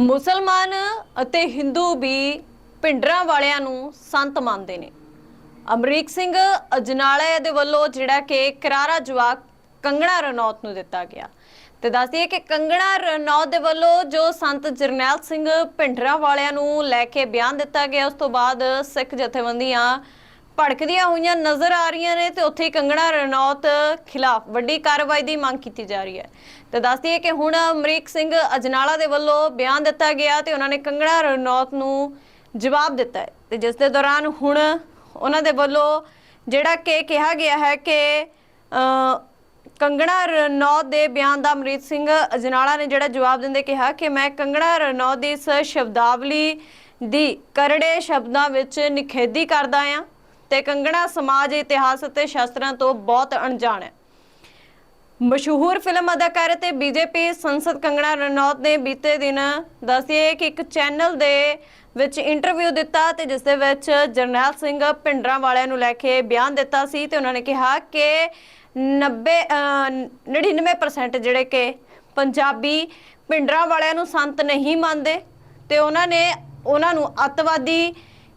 ਮੁਸਲਮਾਨ ਅਤੇ ਹਿੰਦੂ ਵੀ ਪਿੰਡਰਾਂ ਵਾਲਿਆਂ ਨੂੰ ਸੰਤ ਮੰਨਦੇ ਨੇ। ਅਮਰੀਕ ਸਿੰਘ ਅਜਨਾਲੇ ਦੇ ਵੱਲੋਂ ਜਿਹੜਾ ਕਿ ਕਰਾਰਾ ਜਵਾਬ ਕੰਗਣਾ ਰਣੌਤ ਨੂੰ ਦਿੱਤਾ ਗਿਆ। ਤੇ ਦੱਸਦੀਏ ਕਿ ਕੰਗਣਾ ਰਣੌਤ ਦੇ ਵੱਲੋਂ ਜੋ ਸੰਤ ਜਰਨੈਲ ਸਿੰਘ ਪਿੰਡਰਾਂ ਵਾਲਿਆਂ ਨੂੰ ਲੈ ਕੇ ਬਿਆਨ ਦਿੱਤਾ ਗਿਆ, ਉਸ ਤੋਂ ਬਾਅਦ ਸਿੱਖ ਜਥੇਬੰਦੀਆਂ ਭੜਕਦੀਆਂ ਹੋਈਆਂ ਨਜ਼ਰ ਆ ਰਹੀਆਂ ਨੇ ਤੇ ਉੱਥੇ ਕੰਗਣਾ ਰਣੌਤ ਖਿਲਾਫ ਵੱਡੀ ਕਾਰਵਾਈ ਦੀ ਮੰਗ ਕੀਤੀ ਜਾ ਰਹੀ ਹੈ। ਤੇ ਦੱਸਦੀ ਹੈ ਕਿ ਹੁਣ ਅਮਰੀਕ ਸਿੰਘ ਅਜਨਾਲਾ ਦੇ ਵੱਲੋਂ ਬਿਆਨ ਦਿੱਤਾ ਗਿਆ ਤੇ ਉਹਨਾਂ ਨੇ ਕੰਗਣਾ ਰਣੌਤ ਨੂੰ ਜਵਾਬ ਦਿੱਤਾ ਹੈ। ਤੇ ਜਿਸ ਦੇ ਦੌਰਾਨ ਹੁਣ ਉਹਨਾਂ ਦੇ ਵੱਲੋਂ ਜਿਹੜਾ ਕਿ ਕਿਹਾ ਗਿਆ ਹੈ ਕਿ ਕੰਗਣਾ ਰਣੌਤ ਦੇ ਬਿਆਨ ਦਾ ਅਮਰੀਤ ਸਿੰਘ ਅਜਨਾਲਾ ਨੇ ਜਿਹੜਾ ਜਵਾਬ ਦਿੰਦੇ ਕਿਹਾ ਕਿ ਮੈਂ ਕੰਗਣਾ ਰਣੌਤ ਦੀ ਇਸ ਸ਼ਬਦਾਵਲੀ ਦੀ ਕਰੜੇ ਸ਼ਬਦਾਂ ਵਿੱਚ ਨਿਖੇਧੀ ਕਰਦਾ ਆ। ਤੇ ਕੰਗਣਾ ਸਮਾਜ ਇਤਿਹਾਸ ਅਤੇ ਸ਼ਾਸਤਰਾਂ ਤੋਂ ਬਹੁਤ ਅਣਜਾਣ ਹੈ। ਮਸ਼ਹੂਰ ਫਿਲਮ ਅਦਾਕਾਰ ਤੇ ਬੀਜੇਪੀ ਸੰਸਦ ਕੰਗਣਾ ਰਣੌਤ ਨੇ ਬੀਤੇ ਦਿਨ ਦੱਸਿਆ ਕਿ ਇੱਕ ਚੈਨਲ ਦੇ ਵਿੱਚ ਇੰਟਰਵਿਊ ਦਿੱਤਾ ਤੇ ਜਿਸ ਦੇ ਵਿੱਚ ਜਰਨੈਲ ਸਿੰਘ ਪਿੰਡਰਾਂ ਵਾਲਿਆਂ ਨੂੰ ਲੈ ਕੇ ਬਿਆਨ ਦਿੱਤਾ ਸੀ ਤੇ ਉਹਨਾਂ ਨੇ ਕਿਹਾ ਕਿ 90 ਅਹ, 99% ਜਿਹੜੇ ਕਿ ਪੰਜਾਬੀ ਪਿੰਡਰਾਂ ਵਾਲਿਆਂ ਨੂੰ ਸੰਤ ਨਹੀਂ ਮੰਨਦੇ ਤੇ ਉਹਨਾਂ ਨੇ ਉਹਨਾਂ ਨੂੰ ਅੱਤਵਾਦੀ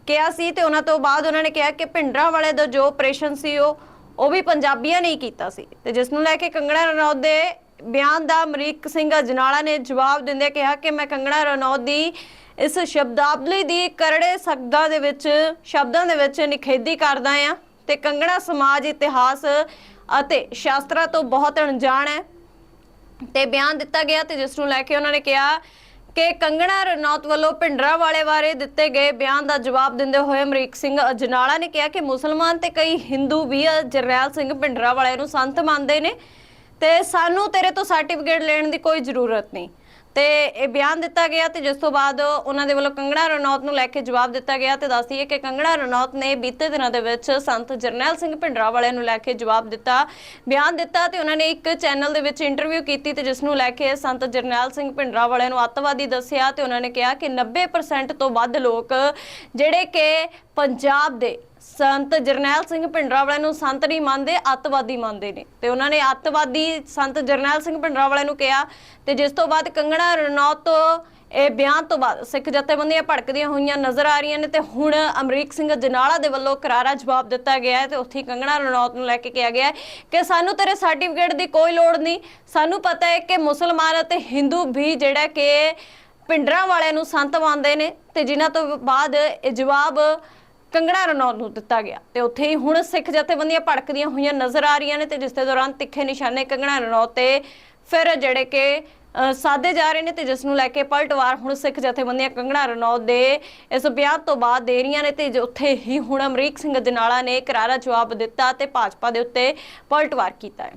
ਕਿਹਾ ਸੀ ਤੇ ਉਹਨਾਂ ਤੋਂ ਬਾਅਦ ਉਹਨਾਂ ਨੇ ਕਿਹਾ ਕਿ ਭਿੰਡਰਾਂ ਵਾਲੇ ਦਾ ਜੋ ਆਪਰੇਸ਼ਨ ਸੀ ਉਹ ਉਹ ਵੀ ਪੰਜਾਬੀਆਂ ਨੇ ਹੀ ਕੀਤਾ ਸੀ। ਤੇ ਜਿਸ ਨੂੰ ਲੈ ਕੇ ਕੰਗਣਾ ਰਣੌਤ ਦੇ ਬਿਆਨ ਦਾ ਅਮਰੀਕ ਸਿੰਘ ਅਜਨਾਲਾ ਨੇ ਜਵਾਬ ਦਿੰਦੇ ਕਿਹਾ ਕਿ ਮੈਂ ਕੰਗਣਾ ਰਣੌਤ ਦੀ ਇਸ ਸ਼ਬਦਾਵਲੀ ਦੀ ਕਰੜੇ ਸ਼ਬਦਾਂ ਦੇ ਵਿੱਚ, ਸ਼ਬਦਾਂ ਦੇ ਵਿੱਚ ਨਿਖੇਧੀ ਕਰਦਾ ਆ ਤੇ ਕੰਗਣਾ ਸਮਾਜ, ਇਤਿਹਾਸ ਅਤੇ ਸ਼ਾਸਤਰਾਂ ਤੋਂ ਬਹੁਤ ਅਣਜਾਣ ਹੈ। ਤੇ ਬਿਆਨ ਦਿੱਤਾ ਗਿਆ ਤੇ ਜਿਸ ਨੂੰ ਲੈ ਕੇ ਉਹਨਾਂ ਨੇ ਕਿਹਾ ਕਿ ਕੰਗਣਾ ਰਣੌਤ ਵੱਲੋਂ ਭਿੰਡਰਾਂ ਵਾਲੇ ਬਾਰੇ ਦਿੱਤੇ ਗਏ ਬਿਆਨ ਦਾ ਜਵਾਬ ਦਿੰਦੇ ਹੋਏ ਅਮਰੀਕ ਸਿੰਘ ਅਜਨਾਲਾ ਨੇ ਕਿਹਾ ਕਿ ਮੁਸਲਮਾਨ ਤੇ ਕਈ ਹਿੰਦੂ ਵੀ ਜਰਨੈਲ ਸਿੰਘ ਭਿੰਡਰਾਂ ਵਾਲੇ ਨੂੰ ਸੰਤ ਮੰਨਦੇ ਨੇ ਤੇ ਸਾਨੂੰ ਤੇਰੇ ਤੋਂ ਸਰਟੀਫਿਕੇਟ ਲੈਣ ਦੀ ਕੋਈ ਜ਼ਰੂਰਤ ਨਹੀਂ। ਤੇ ਇਹ ਬਿਆਨ ਦਿੱਤਾ ਗਿਆ ਤੇ ਜਿਸ ਤੋਂ ਬਾਅਦ ਉਹਨਾਂ ਦੇ ਵੱਲੋਂ ਕੰਗਣਾ ਰਣੌਤ ਨੂੰ ਲੈ ਕੇ ਜਵਾਬ ਦਿੱਤਾ ਗਿਆ ਤੇ ਦੱਸਦੀ ਹੈ ਕਿ ਕੰਗਣਾ ਰਣੌਤ ਨੇ ਬੀਤੇ ਦਿਨਾਂ ਦੇ ਵਿੱਚ ਸੰਤ ਜਰਨੈਲ ਸਿੰਘ ਭਿੰਡਰਾਂ ਵਾਲਿਆਂ ਨੂੰ ਲੈ ਕੇ ਜਵਾਬ ਦਿੱਤਾ, ਬਿਆਨ ਦਿੱਤਾ ਤੇ ਉਹਨਾਂ ਨੇ ਇੱਕ ਚੈਨਲ ਦੇ ਵਿੱਚ ਇੰਟਰਵਿਊ ਕੀਤੀ ਤੇ ਜਿਸ ਨੂੰ ਲੈ ਕੇ ਸੰਤ ਜਰਨੈਲ ਸਿੰਘ ਭਿੰਡਰਾਂ ਵਾਲਿਆਂ ਨੂੰ ਅੱਤਵਾਦੀ ਦੱਸਿਆ ਤੇ ਉਹਨਾਂ ਨੇ ਕਿਹਾ ਕਿ 90% ਤੋਂ ਵੱਧ ਲੋਕ ਜਿਹੜੇ ਕਿ ਪੰਜਾਬ ਦੇ ਸੰਤ ਜਰਨੈਲ ਸਿੰਘ ਭਿੰਡਰਾਂ ਵਾਲਿਆਂ ਨੂੰ ਸੰਤ ਨਹੀਂ ਮੰਨਦੇ, ਅੱਤਵਾਦੀ ਮੰਨਦੇ ਨੇ। ਤੇ ਉਹਨਾਂ ਨੇ ਅੱਤਵਾਦੀ ਸੰਤ ਜਰਨੈਲ ਸਿੰਘ ਭਿੰਡਰਾਂ ਨੂੰ ਕਿਹਾ ਤੇ ਜਿਸ ਤੋਂ ਬਾਅਦ ਕੰਗਣਾ ਰਣੌਤ ਤੋਂ ਇਹ ਬਿਆਨ ਤੋਂ ਬਾਅਦ ਸਿੱਖ ਜਥੇਬੰਦੀਆਂ ਭੜਕਦੀਆਂ ਹੋਈਆਂ ਨਜ਼ਰ ਆ ਰਹੀਆਂ ਨੇ ਤੇ ਹੁਣ ਅਮਰੀਕ ਸਿੰਘ ਜਨਾਲਾ ਦੇ ਵੱਲੋਂ ਕਰਾਰਾ ਜਵਾਬ ਦਿੱਤਾ ਗਿਆ ਹੈ ਤੇ ਉੱਥੇ ਕੰਗਣਾ ਰਣੌਤ ਨੂੰ ਲੈ ਕੇ ਕਿਹਾ ਗਿਆ ਹੈ ਕਿ ਸਾਨੂੰ ਤੇਰੇ ਸਰਟੀਫਿਕੇਟ ਦੀ ਕੋਈ ਲੋੜ ਨਹੀਂ। ਸਾਨੂੰ ਪਤਾ ਹੈ ਕਿ ਮੁਸਲਮਾਨ ਅਤੇ ਹਿੰਦੂ ਵੀ ਜਿਹੜਾ ਕਿ ਪਿੰਡਰਾਂ ਵਾਲਿਆਂ ਨੂੰ ਸੰਤ ਮੰਨਦੇ ਨੇ ਤੇ ਜਿਨ੍ਹਾਂ ਤੋਂ ਬਾਅਦ ਇਹ ਜਵਾਬ ਕੰਗਣਾ ਰਣੌਤ ਨੂੰ ਦਿੱਤਾ ਗਿਆ ਤੇ ਉੱਥੇ ਹੀ ਹੁਣ ਸਿੱਖ ਜਥੇਬੰਦੀਆਂ ਭੜਕਦੀਆਂ ਹੋਈਆਂ ਨਜ਼ਰ ਆ ਰਹੀਆਂ ਨੇ ਤੇ ਜਿਸ ਦੇ ਦੌਰਾਨ ਤਿੱਖੇ ਨਿਸ਼ਾਨੇ ਕੰਗਣਾ ਰਣੌਤ ਤੇ ਫਿਰ ਜਿਹੜੇ ਕਿ ਅ, ਸਾਧੇ ਜਾ ਰਹੇ ਨੇ ਤੇ ਜਿਸ ਨੂੰ ਲੈ ਕੇ ਪਲਟਵਾਰ ਹੁਣ ਸਿੱਖ ਜਥੇਬੰਦੀਆਂ ਕੰਗਣਾ ਰਣੌਤ ਦੇ ਇਸ ਬਿਆਨ ਤੋਂ ਬਾਅਦ ਦੇ ਰਹੀਆਂ ਨੇ ਤੇ ਉੱਥੇ ਹੀ ਹੁਣ ਅਮਰੀਕ ਸਿੰਘ ਜਨਾਲਾ ਨੇ ਕਰਾਰਾ ਜਵਾਬ ਦਿੱਤਾ ਤੇ ਭਾਜਪਾ ਦੇ ਉੱਤੇ ਪਲਟਵਾਰ ਕੀਤਾ ਹੈ।